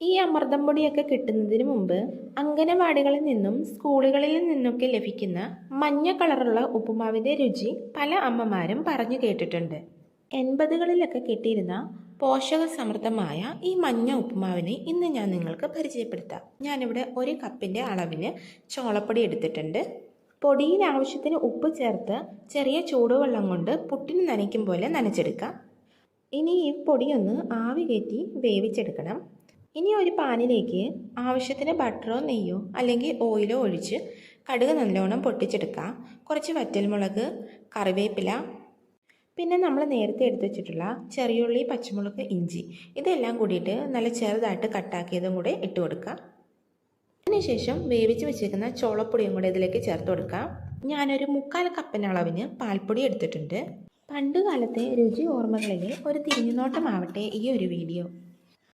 ഈ അമൃതം പൊടിയൊക്കെ കിട്ടുന്നതിന് മുമ്പ് അംഗനവാടികളിൽ നിന്നും സ്കൂളുകളിൽ നിന്നൊക്കെ ലഭിക്കുന്ന മഞ്ഞ കളറുള്ള ഉപ്പുമാവിന്റെ രുചി പല അമ്മമാരും പറഞ്ഞു കേട്ടിട്ടുണ്ട്. എൺപതുകളിലൊക്കെ കിട്ടിയിരുന്ന പോഷക സമൃദ്ധമായ ഈ മഞ്ഞ ഉപ്പുമാവിനെ ഇന്ന് ഞാൻ നിങ്ങൾക്ക് പരിചയപ്പെടുത്താം. ഞാനിവിടെ ഒരു കപ്പിന്റെ അളവിന് ചോളപ്പൊടി എടുത്തിട്ടുണ്ട്. പൊടിയിൽ ആവശ്യത്തിന് ഉപ്പ് ചേർത്ത് ചെറിയ ചൂടുവെള്ളം കൊണ്ട് പുട്ടിന് നനയ്ക്കും പോലെ നനച്ചെടുക്കാം. ഇനി ഈ പൊടിയൊന്ന് ആവി കയറ്റി വേവിച്ചെടുക്കണം. ഇനി ഒരു പാനിലേക്ക് ആവശ്യത്തിന് ബട്ടറോ നെയ്യോ അല്ലെങ്കിൽ ഓയിലോ ഒഴിച്ച് കടുക് നല്ലോണം പൊട്ടിച്ചെടുക്കുക. കുറച്ച് വറ്റൽമുളക് കറിവേപ്പില. പിന്നെ നമ്മൾ നേരത്തെ എടുത്തു വെച്ചിട്ടുള്ള ചെറിയുള്ളി പച്ചമുളക് ഇഞ്ചി ഇതെല്ലാം കൂടിയിട്ട് നല്ല ചെറുതായിട്ട് കട്ടാക്കിയതും കൂടെ ഇട്ട് കൊടുക്കുക. അതിനുശേഷം വേവിച്ച് വെച്ചിരിക്കുന്ന ചോളപ്പൊടിയും കൂടെ ഇതിലേക്ക് ചേർത്ത് കൊടുക്കാം ഞാനൊരു മുക്കാൽ കപ്പിന് അളവിന് പാൽപ്പൊടി എടുത്തിട്ടുണ്ട്. പണ്ട് കാലത്തെ രുചി ഓർമ്മകളിലെ ഒരു തിരിഞ്ഞുനോട്ടമാവട്ടെ ഈ ഒരു വീഡിയോ.